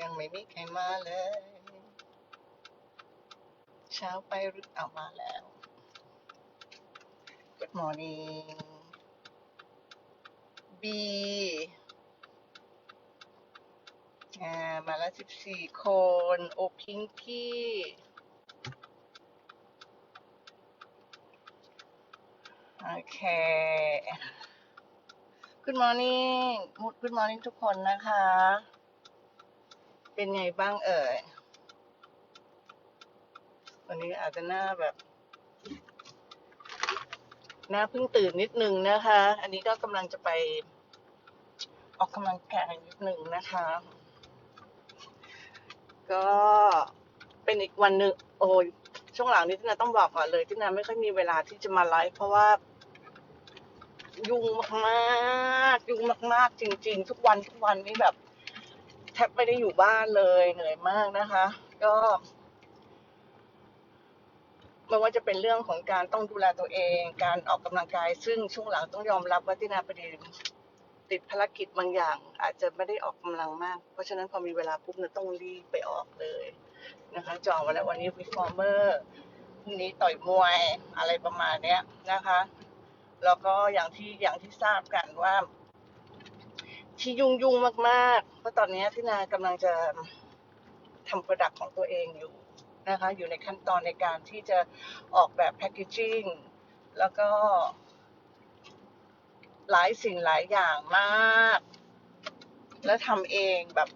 ยังไม่มีใครมาเลย เช้าไปหรือเอามาแล้ว Good morning B อ่ามาแล้วสิบสี่คน โอพิงกี้โอเค Good morning Good morning ทุกคนนะคะ เป็นไงบ้างเอ่ย วันนี้อาจจะหน้าแบบ หน้าเพิ่งตื่นนิดนึงนะคะ อันนี้ก็กำลังจะไป ออกกำลังกายนิดนึงนะคะ ก็เป็นอีกวันหนึ่งโอ้ยช่วงหลังนี้ที่นาต้องบอกก่อนเลยที่นาไม่ค่อยมีเวลาที่จะมาไลฟ์เพราะว่ายุ่งมากๆยุ่งมาก ๆ จริง ๆ ทุกวันทุกวันนี่แบบ ทบไม่ได้อยู่บ้านเลยเหนื่อยมากนะคะ ก็ไม่ว่าจะเป็นเรื่องของการต้องดูแลตัวเอง การออกกำลังกาย ซึ่งช่วงหลังต้องยอมรับว่าที่นาประเด็นติดภารกิจบางอย่าง อาจจะไม่ได้ออกกำลังมาก เพราะฉะนั้นพอมีเวลาปุ๊บเนี่ยต้องรีบไปออกเลยนะคะ จองไว้แล้ววันนี้วิฟอร์เมอร์พรุ่งนี้ต่อยมวยอะไรประมาณเนี้ยนะคะ แล้วก็อย่างที่อย่างที่ทราบกันว่า ที่ยุ่งยุ่งมากๆ เพราะตอนนี้ที่นากำลังจะทำโปรดักต์ของตัวเองอยู่นะคะ อยู่ในขั้นตอนในการที่จะออกแบบแพคเกจจิ้งแล้วก็ หลายสิ่งหลายอย่างมาก แล้วทำเองแบบ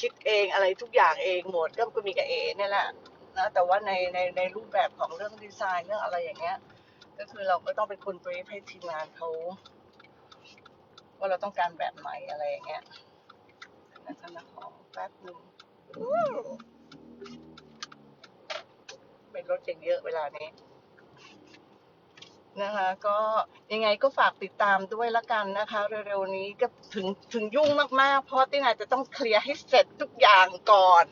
คิดเองอะไรทุกอย่างเองหมดก็ก็มีกับเอเนี่ยแหละนะแต่ว่าในในในรูปแบบของเรื่องดีไซน์เรื่องอะไรอย่างเงี้ย ก็คือเราก็ต้องเป็นคนบรีฟให้ทีมงานเขา ว่าเราต้องการแบบไหนอะไรอย่างเงี้ยนะคะนะขอแป๊บนึงเป็นรถเยอะเวลานี้นะคะก็ยังไงก็ฝากติดตามด้วยละกันนะคะ เร็วๆนี้ก็ถึงถึงยุ่งมากๆ เพราะตินาจะต้องเคลียร์ให้เสร็จทุกอย่างก่อน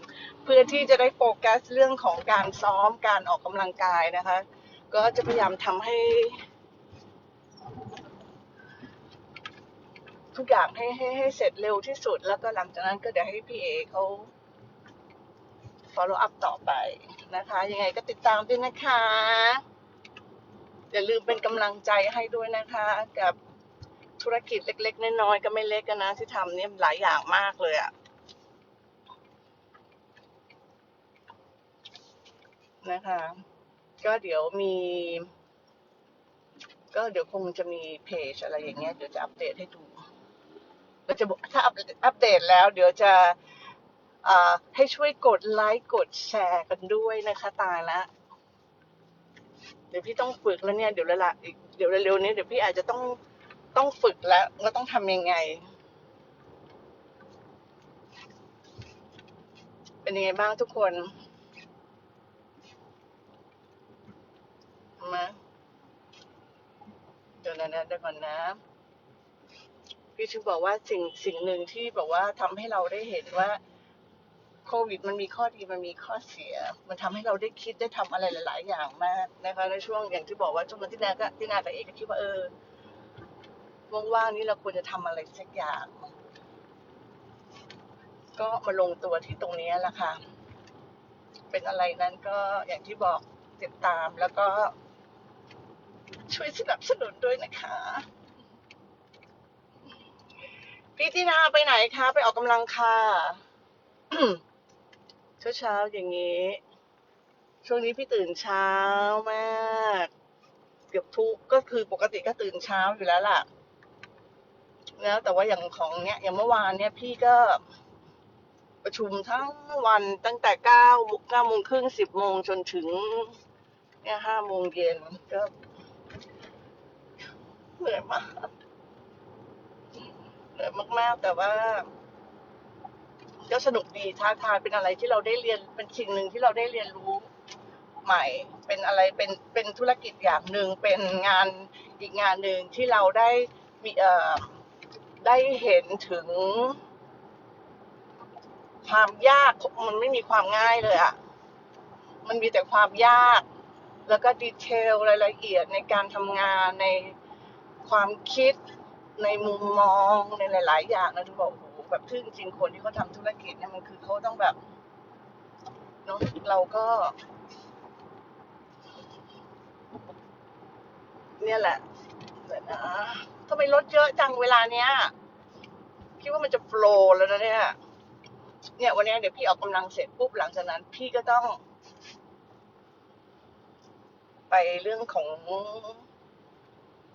เพื่อที่จะได้โฟกัสเรื่องของการซ้อมการออกกำลังกายนะคะ ก็จะพยายามทำให้ ทุกอย่างให้ให้ให้เสร็จเร็วที่สุด แล้วก็หลังจากนั้นก็เดี๋ยวให้พี่เอเขา follow up ต่อไปนะคะ ยังไงก็ติดตามด้วยนะคะ อย่าลืมเป็นกำลังใจให้ด้วยนะคะ กับธุรกิจเล็ก ๆ น้อยๆก็ไม่เล็กกันนะที่ทำเนี่ยหลายอย่างมากเลยอะนะคะ ก็เดี๋ยวมี ก็เดี๋ยวคงจะมีเพจอะไรอย่างเงี้ยเดี๋ยวจะอัปเดตให้ดู เราจะบอกถ้าอัปเดตแล้ว เดี๋ยวจะให้ช่วยกดไลค์กดแชร์กันด้วยนะคะตายละเดี๋ยวพี่ต้องฝึกแล้วเนี่ยเดี๋ยวลาอีกเดี๋ยวเร็วๆนี้เดี๋ยวพี่อาจจะต้องต้องฝึกแล้วว่าต้องทำยังไง เป็นยังไงบ้างทุกคนมาเดี๋ยวนะนะเดี๋ยวก่อนนะ พี่ชูบอกว่าสิ่งสิ่งหนึ่งที่บอกว่าทำให้เราได้เห็นว่าโควิดมันมีข้อดีมันมีข้อเสีย มันทำให้เราได้คิดได้ทำอะไรหลาย ๆ อย่างมากนะคะในช่วงอย่างที่บอกว่าช่วงนั้นที่นาก็ที่นากับเอกก็คิดว่าเออว่างๆนี้เราควรจะทำอะไรสักอย่าง ก็มาลงตัวที่ตรงนี้แหละค่ะ เป็นอะไรนั้นก็อย่างที่บอกติดตามแล้วก็ช่วยสนับสนุนด้วยนะคะ พี่ตินาไปไหนคะ ไปออกกำลังค่ะเช้าเช้าอย่างนี้ ช่วงนี้พี่ตื่นเช้ามาก เกือบทุกก็คือปกติก็ตื่นเช้าอยู่แล้วล่ะ แล้ว แต่ว่าอย่างของเนี้ยอย่างเมื่อวานเนี้ยพี่ก็ ประชุมทั้งวันตั้งแต่เก้าเก้าโมงครึ่งสิบโมงจนถึง เนี่ยห้าโมงเย็นก็เหนื่อยมาก มาก ๆ แต่ว่าก็สนุกดีท้าทายเป็นอะไรที่เราได้เรียนเป็นสิ่งหนึ่งที่เราได้เรียนรู้ใหม่ เป็นอะไรเป็นเป็นธุรกิจอย่างหนึ่งเป็นงานอีกงานหนึ่งที่เราได้มีเอ่อได้เห็นถึง ความยากมันไม่มีความง่ายเลยอะมันมีแต่ความยาก แล้วก็ดีเทลรายละเอียดในการทำงานในความคิด ในมุมมองในหลาย ๆ อย่างนะที่บอกโอ้โหแบบทึ่งจริงคนที่เขาทำธุรกิจเนี่ยมันคือเขาต้องแบบเนาะเราก็ เนี่ยแหละเดี๋ยวนะทำไมรถเยอะจังเวลาเนี้ยคิดว่ามันจะโฟลว์แล้วนะเนี่ยเนี่ยวันเนี้ยเดี๋ยวพี่ออกกำลังเสร็จปุ๊บหลังจากนั้น พี่ก็ต้อง ไปเรื่องของ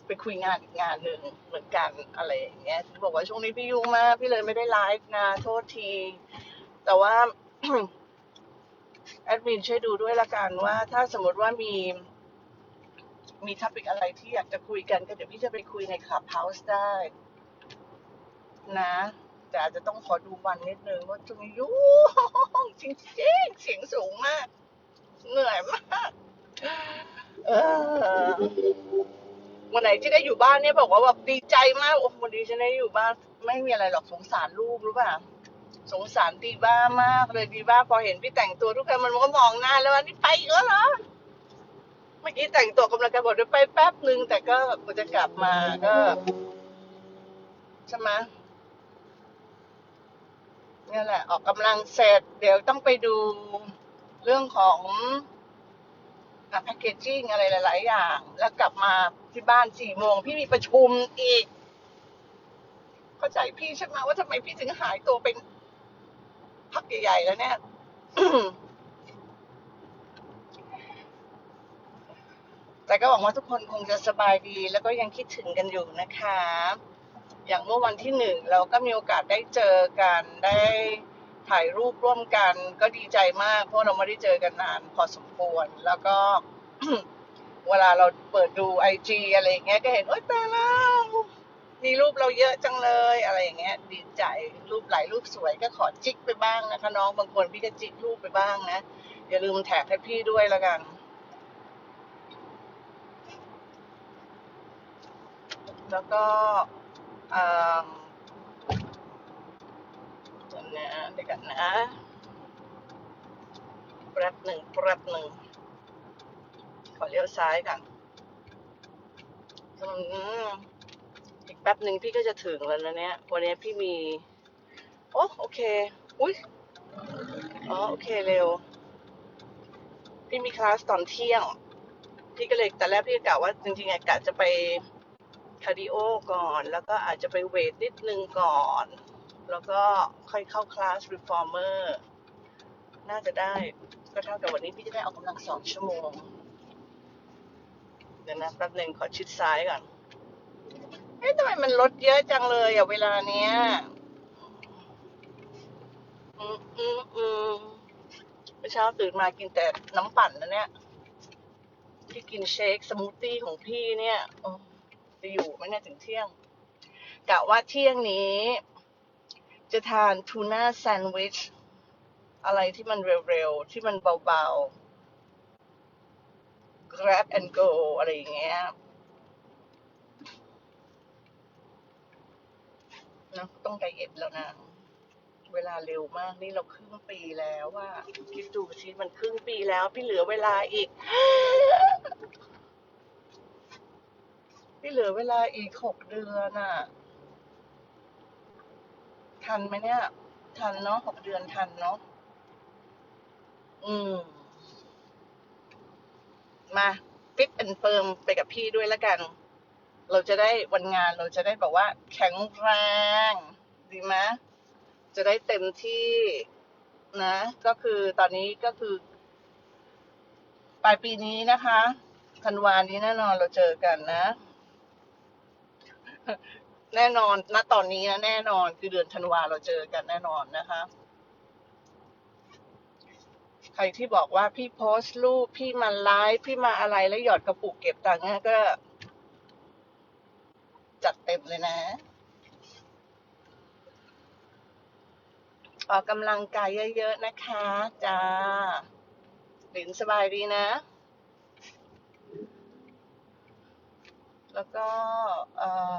ไปคุยงานอีกงานหนึ่งเหมือนกันอะไรอย่างเงี้ยบอกว่าช่วงนี้พี่ยุ่งมากพี่เลยไม่ได้ไลฟ์นะโทษที แต่ว่าแอดมินช่วยดูด้วยละกันว่า ถ้าสมมติว่ามี มีทัปิกอะไรที่อยากจะคุยกันก็เดี๋ยวพี่จะไปคุยในคลับเฮาส์ได้ นะ แต่อาจจะต้องขอดูวันนิดนึงว่าช่วงนี้ยุ่งจริงๆเสียงสูงมาก เหนื่อยมาก เออ วันไหนที่ได้อยู่บ้านเนี่ยบอกว่าแบบดีใจมากโอ้วันนี้ฉันได้อยู่บ้าน ไม่มีอะไรหรอกสงสารลูกรู้ป่ะสงสารดีบ้ามากเลยดีบ้าพอเห็นพี่แต่งตัวทุกครั้งมันก็มองหน้าแล้วว่านี่ไปอีกแล้วเหรอเมื่อกี้แต่งตัวกำลังจะบอกเดี๋ยวไปแป๊บหนึ่งแต่ก็กว่าจะกลับมาก็ใช่ไหมนี่แหละ ออกกำลังเสร็จ เดี๋ยวต้องไปดูเรื่องของ แพคเกจจิ้งอะไรหลาย ๆ อย่าง แล้วกลับมาที่บ้านสี่โมงพี่มีประชุมอีก เข้าใจพี่ใช่ไหมว่าทำไมพี่ถึงหายตัวเป็นพักใหญ่ ๆ แล้วเนี่ยแต่ก็หวังว่าทุกคนคงจะสบายดี แล้วก็ยังคิดถึงกันอยู่นะคะ อย่างเมื่อวันที่หนึ่งเราก็มีโอกาสได้เจอกันได้ ถ่ายรูปร่วมกันก็ดีใจมาก เพราะเราไม่ได้เจอกันนานพอสมควร แล้วก็ เวลาเราเปิดดูไอจีอะไรอย่างเงี้ยก็เห็นโอ๊ยตายแล้วมีรูปเราเยอะจังเลยอะไรอย่างเงี้ย ดีใจรูปหลายรูปสวยก็ขอจิกไปบ้างนะคะ น้องบางคนพี่ก็จิกรูปไปบ้างนะอย่าลืมแท็กให้พี่ด้วยล้วกัน แล้วก็อ่อเดี๋ยว นะเดี๋ยวกันนะแป๊บหนึ่งแป๊บหนึ่งขอเลี้ยวซ้ายกันอืมอีกแป๊บหนึ่งพี่ก็จะถึงแล้วนะเนี่ย วันนี้พี่มี โอ้โอเค อุ้ยอ๋อโอเคเร็ว พี่มีคลาสตอนเที่ยง พี่ก็เลยแต่แรกพี่ก็กะว่าจริงๆอะกะจะไปคาร์ดิโอก่อน แล้วก็อาจจะไปเวทนิดนึงก่อน แล้วก็ค่อยเข้าคลาสรีฟอร์เมอร์น่าจะได้ก็เท่ากับวันนี้พี่จะได้ออกกำลังสองชั่วโมง เดี๋ยวนะแป๊บหนึ่งขอชิดซ้ายก่อน เอ๊ะทำไมมันลดเยอะจังเลยอะเวลาเนี้ย อืมอืมอืมเมื่อเช้าตื่นมากินแต่น้ำปั่นนะเนี่ยพี่กินเชคสมูทตี้ของพี่เนี่ยจะอยู่ไหมเนี่ยถึงเที่ยงกะว่าเที่ยงนี้ จะทานทูน่าแซนด์วิช อะไรที่มันเร็วๆ ที่มันเบาๆ grab and go อะไรอย่างเงี้ยนะต้องไดเอทแล้วนะ เวลาเร็วมากนี่เราครึ่งปีแล้วว่าคิดดูสิมันครึ่งปีแล้ว พี่เหลือเวลาอีก พี่เหลือเวลาอีกหกเดือนอะ ทันไหมเนี่ย ทันเนาะหกเดือนทันเนาะอืม มาฟิตแอนเฟิร์มไปกับพี่ด้วยล้วกัน เราจะได้วันงานเราจะได้บอกว่า แข็งแรง ดีไหมจะได้เต็มที่นะ ก็คือตอนนี้ก็คือ ปลายปีนี้นะคะธันวานี้แน่นอนเราเจอกันนะ แน่นอน ณ ตอนนี้นะแน่นอนคือเดือนธันวาเราเจอกันแน่นอนนะคะ ใครที่บอกว่าพี่โพสต์รูปพี่มาไลฟ์พี่มาอะไรแล้วหยอดกระปุกเก็บตังค์ก็ จัดเต็มเลยนะออกกำลังกายเยอะๆนะคะจ้าหลินสบายดีนะ แล้วก็เอ่อ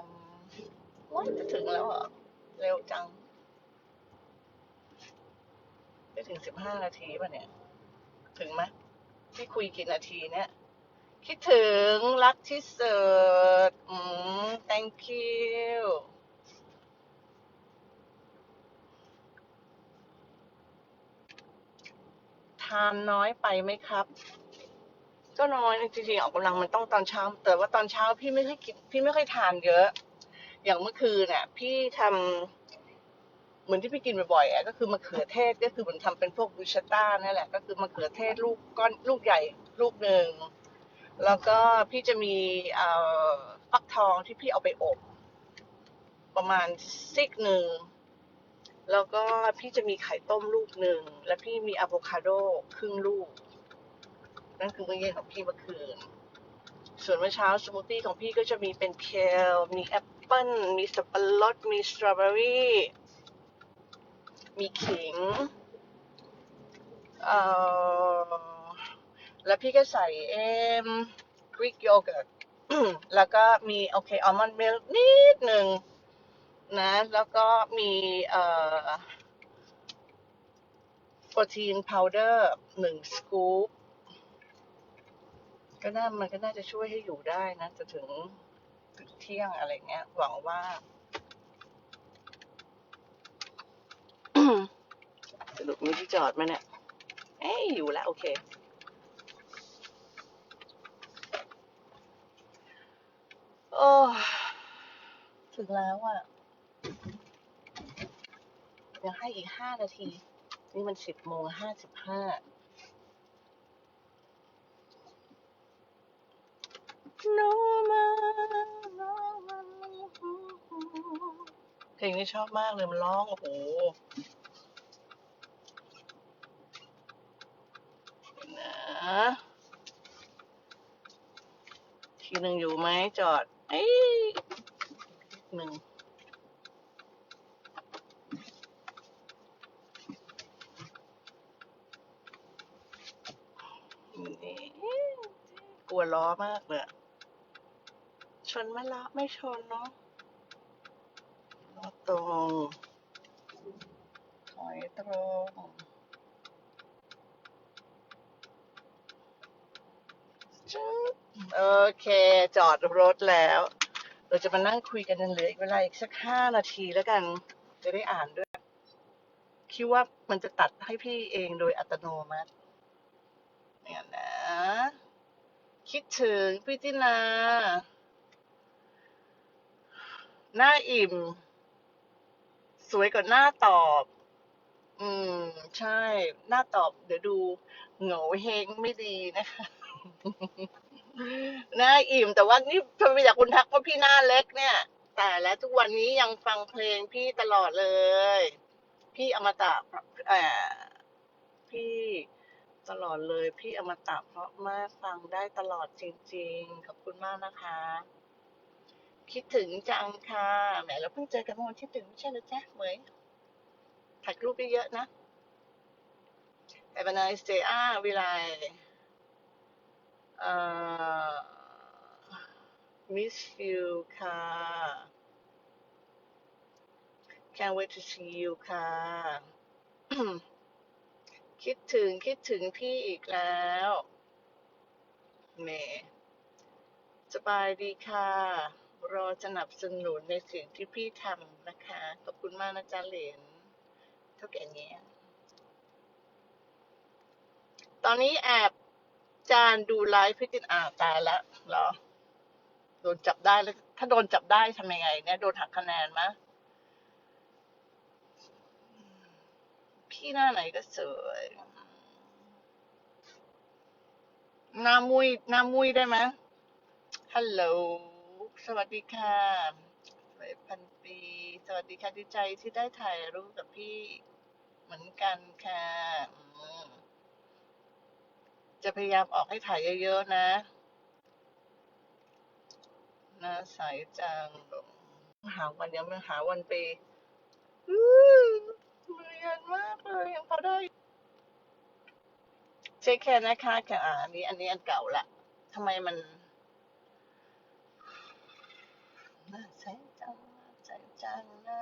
ว้ยจะถึงแล้วเหรอ เร็วจังได้ถึงสิบห้านาทีป่ะเนี่ย ถึงไหมที่คุยกี่นาทีเนี่ย คิดถึงรักที่สุดอืม thank you ทานน้อยไปไหมครับก็น้อยจริงๆออกกำลังมันต้องตอนเช้า แต่ว่าตอนเช้าพี่ไม่ค่อยกินพี่ไม่ค่อยทานเยอะ อย่างเมื่อคืนน่ะ พี่ทำเหมือนที่พี่กินบ่อยๆอะก็คือมะเขือเทศก็คือเหมันทำเป็นพวกบูชต้านั่นแหละ ก็คือมะเขือเทศลูกก้อนลูกใหญ่ลูกหนึ่งแล้วก็พี่จะมีเอ่อฟักทองที่พี่เอาไปอบ ประมาณซิกหนึ่งแล้วก็พี่จะมีไข่ต้มลูกหนึ่งและพี่มีอะโวคาโดครึ่งลูก นั่นคือมื้อเย็นของพี่เมื่อคืน ส่วนเมื่อเช้าสมูทตี้ของพี่ก็จะมีเป็นเคลมีแอปเปิ้ล มีสับปะรด มีสตรอเบอรี่ มีขิง เอ่อ แล้วพี่ก็ใส่เอ็มกรีกโยเกิร์ตแล้วก็มีโอเคอัลมอนด์มิลค์นิดหนึ่งนะ แล้วก็มีเอ่อโปรตีนพาวเดอร์หนึ่งสกู๊ปก็น่ามันก็น่าจะช่วยให้อยู่ได้นะ จะถึง เที่ยงอะไรเงี้ย หวังว่าสรุปมีที่จอดไหมเนี่ย เอ้ยอยู่แล้ว โอเค โอ้ถึงแล้วอะยังให้อีกห้านาที นี่มันสิบโมงห้าสิบห้า ลงนี้ชอบมากเลยมันร้อง โอ้โหนะทีหนึ่งอยู่ไหมจอดเอ้ยหนึ่งนี่กลัวล้อมากเลยชนไม่ละไม่ชนเนาะ ตรง ถอยตรงจึ๊บโอเค จอดรถแล้ว เราจะมานั่งคุยกันเหลืออีกเวลาอีกสักห้านาทีแล้วกัน จะได้อ่านด้วย คิดว่ามันจะตัดให้พี่เองโดยอัตโนมัติ เนี่ยนะ คิดถึงพี่ตินาหน้าอิ่ม สวยกว่าหน้าตอบ อืม ใช่ หน้าตอบ เดี๋ยวดูเหงาเฮงไม่ดีนะคะหน้าอิ่ม แต่ว่านี่ทำไมอยากคุณทักว่าพี่หน้าเล็กเนี่ย แต่แล้วทุกวันนี้ยังฟังเพลงพี่ตลอดเลย พี่อมตะเอ่อพี่ตลอดเลย พี่อมตะเพราะมากฟังได้ตลอดจริง ๆ ขอบคุณมากนะคะ คิดถึงจังค่ะแหมเราเพิ่งเจอกันเมื่อวันที่ถึงไม่ใช่เหรอจ๊ะเหมยถ่ายรูปเยอะๆนะ Have a nice day อ่าวิไลเอ่อ miss you ค่ะ can't wait to see you ค่ะ คิดถึงคิดถึงพี่อีกแล้วแหมสบายดีค่ะ รอสนับสนุนในสิ่งที่พี่ทำนะคะ ขอบคุณมากนะจ๊ะเหรนเท่าแก่เนี้ยตอนนี้แอบจานดูไลฟ์พี่ตินอ่าตายแล้วเหรอ โดนจับได้แล้ว ถ้าโดนจับได้ทำยังไง เนี่ย โดนหักคะแนนมะพี่หน้าไหนก็สวยหน้ามุยหน้ามุยได้ไหมฮัลโหล สวัสดีค่ะพันปี สวัสดีค่ะดีใจที่ได้ถ่ายรูปกับพี่เหมือนกันค่ะ จะพยายามออกให้ถ่ายเยอะๆนะหน้าใสจังหาวันยังไม่หาวันไปอื้อมือเย็นมากเลยยังพอได้เช็คแค่นะคะค่ะอ่าอันนี้ อันนี้อันเก่าละทำไมมัน หน้าใสจังหน้าใสจังหน้า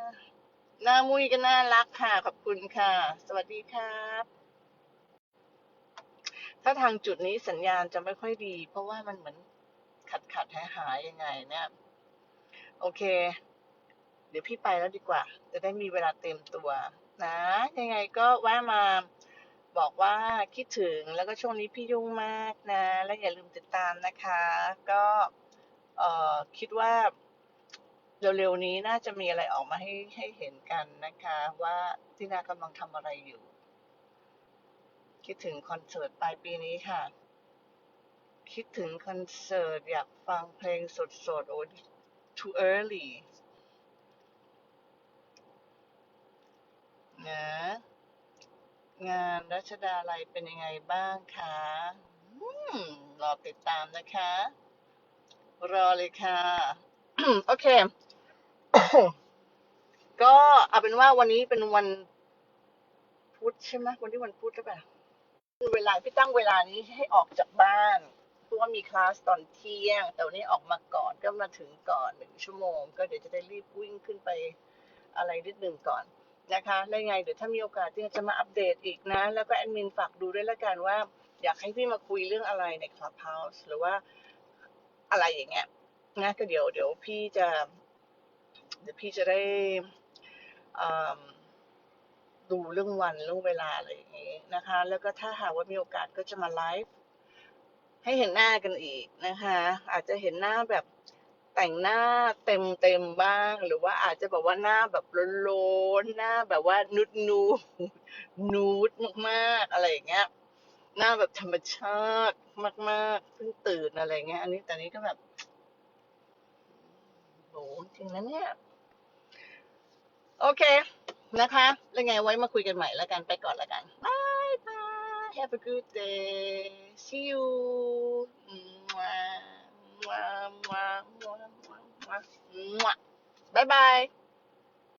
หน้ามุ้ยก็น่ารักค่ะ ขอบคุณค่ะ สวัสดีครับ ถ้าทางจุดนี้สัญญาณจะไม่ค่อยดี เพราะว่ามันเหมือนขัดขัดหายหายๆยังไงเนี่ยโอเค เดี๋ยวพี่ไปแล้วดีกว่า จะได้มีเวลาเต็มตัว นะ ยังไงก็แวะมาบอกว่าคิดถึงแล้วก็ช่วงนี้พี่ยุ่งมากนะ และอย่าลืมติดตามนะคะ ก็คิดว่า เร็วๆนี้น่าจะมีอะไรออกมาให้ให้เห็นกันนะคะ ว่าที่นากำลังทำอะไรอยู่ คิดถึงคอนเสิร์ตปลายปีนี้ค่ะ คิดถึงคอนเสิร์ตอยากฟังเพลงสดๆโอ้ too early นะงานรัชดาลัยเป็นยังไงบ้างคะรอติดตามนะคะ รอเลยค่ะ โอเค ก็เอาเป็นว่าวันนี้เป็นวันพุธใช่ไหมวันที่วันพุธหรือเปล่าเวลาพี่ตั้งเวลานี้ให้ออกจากบ้านเพราะว่ามีคลาสตอนเที่ยง แต่วันนี้ออกมาก่อนก็มาถึงก่อนหนึ่งชั่วโมง ก็เดี๋ยวจะได้รีบวิ่งขึ้นไปอะไรนิดหนึ่งก่อนนะคะแล้วยังไงเดี๋ยวถ้ามีโอกาสที่จะมาอัปเดตอีกนะ แล้วก็แอดมินฝากดูด้วยละกันว่า อยากให้พี่มาคุยเรื่องอะไรใน Clubhouse หรือว่าอะไรอย่างเงี้ยนะก็เดี๋ยวเดี๋ยวพี่จะ เดี๋ยวพี่จะได้ดูเรื่องวันเรื่องเวลาอะไรอย่างงี้นะคะ แล้วก็ถ้าหากว่ามีโอกาสก็จะมาไลฟ์ให้เห็นหน้ากันอีกนะคะ อาจจะเห็นหน้าแบบแต่งหน้าเต็มเต็มบ้าง หรือว่าอาจจะแบบว่าหน้าแบบโลนหน้าแบบว่านุดนูนูดมากๆอะไรอย่างเงี้ย หน้าแบบธรรมชาติมากๆเพิ่งตื่นอะไรเงี้ย อันนี้แต่นี้ก็แบบโหจริงนะเนี่ย โอเคนะคะแล้วไงไว้มาคุยกันใหม่แล้วกันไปก่อนแล้วกันบายบาย have a good day see you มั่วมั่วมั่วมั่วมั่วมั่วบายบาย